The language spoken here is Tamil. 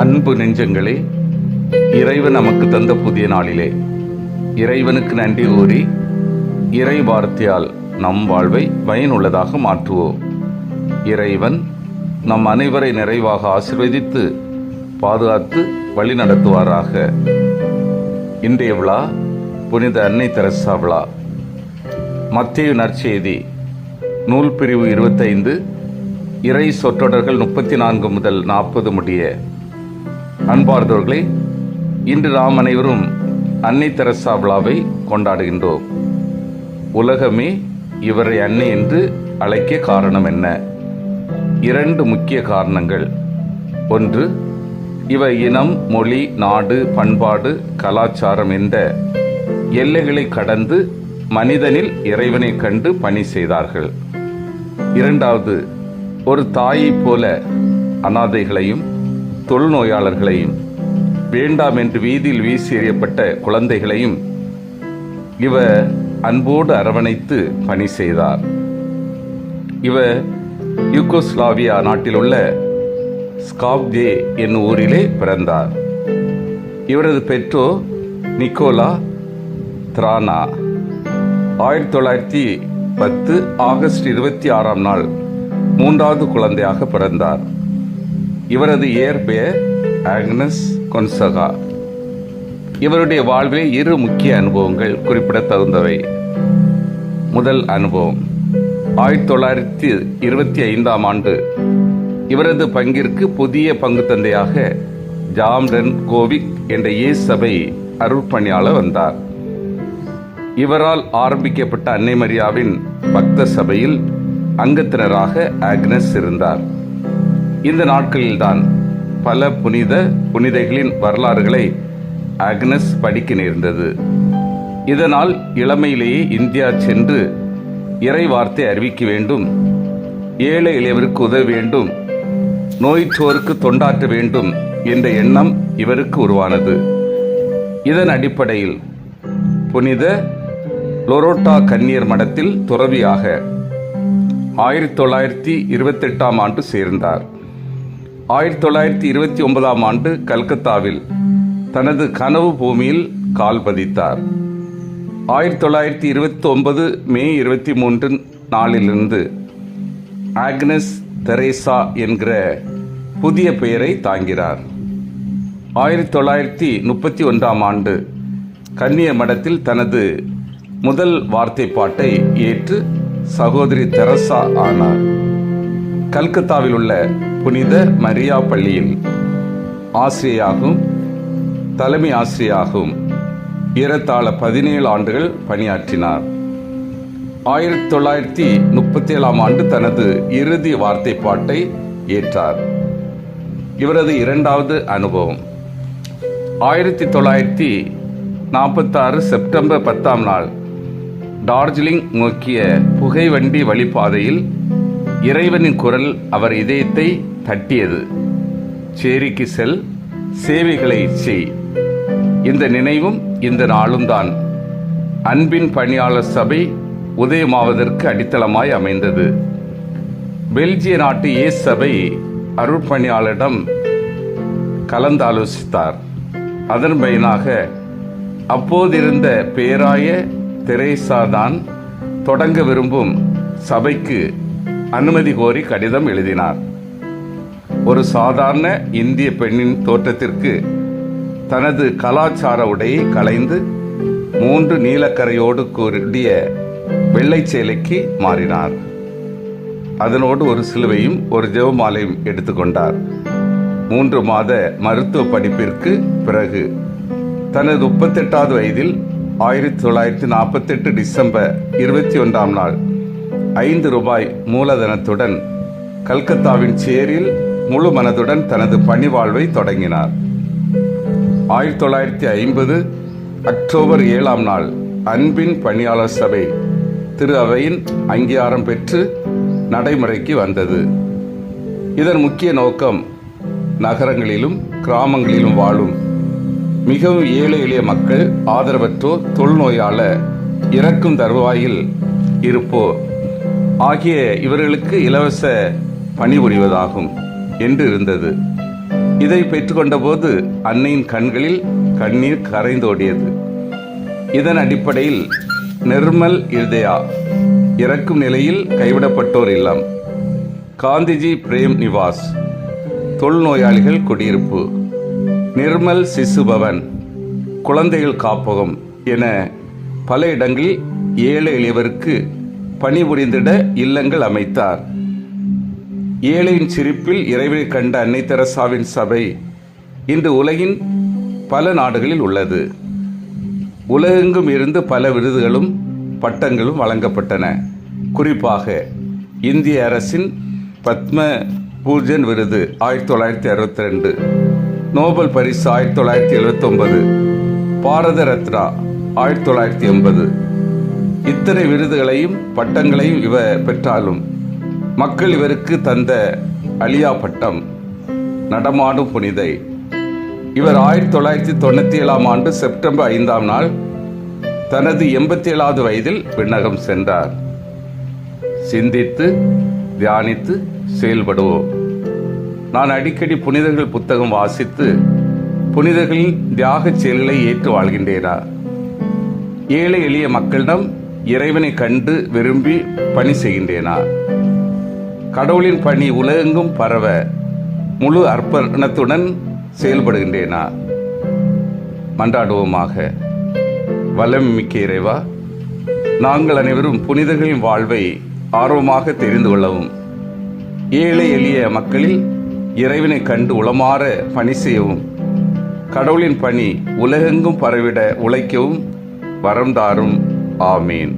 அன்பு நெஞ்சங்களே இறைவன் நமக்கு தந்த புதிய நாளிலே இறைவனுக்கு நன்றி கூறி இறை வார்த்தையால் நம் வாழ்வை பயனுள்ளதாக மாற்றுவோம். இறைவன் நம் அனைவரை நிறைவாக ஆசிர்வதித்து பாதுகாத்து வழி நடத்துவாராக. இன்றைய விழா புனித அன்னை தெரசா விழா. மத்திய நற்செய்தி நூல் பிரிவு இருபத்தைந்து இறை சொற்றொடர்கள் முப்பத்தி நான்கு முதல் நாற்பது முடிய அன்பார்ந்தவர்களே இன்று நாம் அனைவரும் அன்னை தெரசா விழாவை கொண்டாடுகின்றோம். உலகமே இவரை அன்னை என்று அழைக்க காரணம் என்ன? இரண்டு முக்கிய காரணங்கள். ஒன்று இவை இனம் மொழி நாடு பண்பாடு கலாச்சாரம் என்ற எல்லைகளை கடந்து மனிதனில் இறைவனை கண்டு பணி செய்தார்கள். இரண்டாவது ஒரு தாயைப் போல அனாதைகளையும் தொழுநோயாளர்களையும் வேண்டாம் என்று வீதியில் வீசி எறியப்பட்ட குழந்தைகளையும் இவர் அன்போடு அரவணைத்து பணி செய்தார். இவர் யூகோஸ்லாவியா நாட்டிலுள்ள ஸ்காப்ஜே என்னும் ஊரிலே பிறந்தார். இவரது பெற்றோர் நிக்கோலா த்ரானா. ஆயிரத்தி தொள்ளாயிரத்தி பத்து ஆகஸ்ட் இருபத்தி ஆறாம் நாள் மூன்றாவது குழந்தையாக பிறந்தார். இவரது இயற்பெயர் ஆக்னஸ் கொன்சகா. இவருடைய வாழ்விலே இரு முக்கிய அனுபவங்கள் குறிப்பிடத்தகுந்தவை. முதல் அனுபவம் ஆயிரத்தி தொள்ளாயிரத்தி இருபத்தி ஐந்தாம் ஆண்டு இவரது பங்கிற்கு புதிய பங்கு தந்தையாக ஜாம்ரன் கோவிக் என்ற ஏ சபை அருட்பணியாளர் வந்தார். இவரால் ஆரம்பிக்கப்பட்ட அன்னை மரியாவின் பக்த சபையில் அங்கத்தினராக ஆக்னஸ் இருந்தார். இந்த நாட்களில்தான் பல புனித புனிதைகளின் வரலாறுகளை அக்னஸ் படிக்க நேர்ந்தது. இதனால் இளமையிலேயே இந்தியா சென்று இறை வார்த்தை அறிவிக்க வேண்டும் ஏழை இளைவருக்கு உதவ வேண்டும் நோய்ச்சோருக்கு தொண்டாற்ற வேண்டும் என்ற எண்ணம் இவருக்கு உருவானது. இதன் அடிப்படையில் புனித லொரோட்டா கன்னியர் மடத்தில் துறவியாக ஆயிரத்தி தொள்ளாயிரத்தி இருபத்தெட்டாம் ஆண்டு சேர்ந்தார். ஆயிரத்தி தொள்ளாயிரத்தி இருபத்தி ஒன்பதாம் ஆண்டு கல்கத்தாவில் தனது கனவு பூமியில் கால் பதித்தார். ஆயிரத்தி தொள்ளாயிரத்தி இருபத்தி ஒன்பது மே இருபத்தி மூன்று நாளிலிருந்து ஆக்னஸ் தெரேசா என்கிற புதிய பெயரை தாங்கிறார் ஆயிரத்தி தொள்ளாயிரத்தி முப்பத்தி ஒன்றாம் ஆண்டு கன்னிய மடத்தில் தனது முதல் வார்த்தை பாட்டை ஏற்று சகோதரி தெரசா ஆனார். கல்கத்தாவில் உள்ள புனித மரியா பள்ளியின் ஆசிரியையாகவும் தலைமை ஆசிரியராகவும் ஏறத்தாழ பதினேழு ஆண்டுகள் பணியாற்றினார். ஆயிரத்தி தொள்ளாயிரத்தி முப்பத்தி ஏழாம் ஆண்டு தனது இறுதி வார்த்தை பாட்டை ஏற்றார். இவரது இரண்டாவது அனுபவம். ஆயிரத்தி தொள்ளாயிரத்தி நாற்பத்தாறு செப்டம்பர் பத்தாம் நாள் டார்ஜிலிங் நோக்கிய புகைவண்டி வழிப்பாதையில் இறைவனின் குரல் அவர் இதயத்தை தட்டியது. சேரிக்கு செல் சேவைகளை செய். இந்த நினைவும் இந்த நாளும் தான். அன்பின் பணியாளர் சபை உதயமாவதற்கு அடித்தளமாய் அமைந்தது. பெல்ஜிய நாட்டு ஏ சபை அருட்பணியாளரிடம் கலந்தாலோசித்தார். அதன் பயனாக அப்போதிருந்த பேராய தெரேசா தான் தொடங்க விரும்பும் சபைக்கு அனுமதி கோரி கடிதம் எழுதினார். ஒரு சாதாரண இந்திய பெண்ணின் தோற்றத்திற்கு தனது கலாச்சார உடையை களைந்து மூன்று நீலக்கரையோடு கூடிய வெள்ளை சேலைக்கு மாறினார். அதனோடு ஒரு சிலுவையும் ஒரு ஜெவமாலையும் எடுத்துக்கொண்டார் மூன்று மாத மருத்துவ படிப்பிற்கு பிறகு தனது முப்பத்தெட்டாவது வயதில் ஆயிரத்தி தொள்ளாயிரத்தி நாற்பத்தெட்டு டிசம்பர் இருபத்தி ஒன்றாம் நாள் ஐந்து ரூபாய் மூலதனத்துடன் கல்கத்தாவின் சேரில் முழு மனதுடன் தனது பணிவாழ்வை தொடங்கினார். ஆயிரத்தி தொள்ளாயிரத்தி ஐம்பது அக்டோபர் ஏழாம் நாள் அன்பின் பணியாளர் சபை திரு அவையின் அங்கீகாரம் பெற்று நடைமுறைக்கு வந்தது. இதன் முக்கிய நோக்கம் நகரங்களிலும் கிராமங்களிலும் வாழும் மிகவும் ஏழை எளிய மக்கள் ஆதரவற்றோர் தொழுநோயாளர் இறக்கும் தருவாயில் இருப்போர். ஆகிய இவர்களுக்கு இலவச பணிபுரிவதாகும் என்று இருந்தது. இதை பெற்றுக்கொண்டபோது அன்னையின் கண்களில் கண்ணீர் கரைந்தோடியது. இதன் அடிப்படையில் நிர்மல் இருதயா இறக்கும் நிலையில் கைவிடப்பட்டோர் இல்லம். காந்திஜி பிரேம் நிவாஸ் தொழுநோயாளிகள் குடியிருப்பு. நிர்மல் சிசு பவன் குழந்தைகள் காப்பகம் என பல இடங்களில் ஏழை எளியவருக்கு பணிபுரிந்திட இல்லங்கள் அமைத்தார். ஏழையின் சிரிப்பில் இறைவனை கண்ட அன்னை தெரசாவின் சபை இன்று உலகின் பல நாடுகளில் உள்ளது. உலகெங்கும் இருந்து பல விருதுகளும் பட்டங்களும் வழங்கப்பட்டன. குறிப்பாக இந்திய அரசின் பத்ம பூஜன் விருது ஆயிரத்தி தொள்ளாயிரத்தி அறுபத்தி ரெண்டு நோபல் பரிசு ஆயிரத்தி தொள்ளாயிரத்தி எழுபத்தி ஒன்பது பாரத ரத்னா ஆயிரத்தி தொள்ளாயிரத்தி எண்பது இத்தனை விருதுகளையும் பட்டங்களையும் இவர் பெற்றாலும் மக்கள் இவருக்கு தந்த அலியா பட்டம் நடமாடும் புனிதை. இவர் ஆயிரத்தி தொள்ளாயிரத்தி தொண்ணூத்தி ஏழாம் ஆண்டு செப்டம்பர் ஐந்தாம் நாள் தனது எண்பத்தி ஏழாவது வயதில் விண்ணகம் சென்றார். சிந்தித்து தியானித்து செயல்படுவோம். நான் அடிக்கடி புனிதர்கள் புத்தகம் வாசித்து புனிதர்களின் தியாகச் செயல்களை ஏற்று வாழ்கின்றேனா? ஏழை எளிய மக்களிடம் இறைவனை கண்டு விரும்பி பணி செய்கின்றேனா? கடவுளின் பணி உலகெங்கும் பரவ முழு அர்ப்பணத்துடன் செயல்படுகின்றேனா? மன்றாடுவோமாக. வலம் மிக்க இறைவா நாங்கள் அனைவரும் புனிதர்களின் வாழ்வை ஆர்வமாக தெரிந்து கொள்ளவும் ஏழை எளிய மக்களில் இறைவனை கண்டு உளமாற பணி செய்யவும் கடவுளின் பணி உலகெங்கும் பரவிட உழைக்கவும் வரம் தாரும் ஆமீன்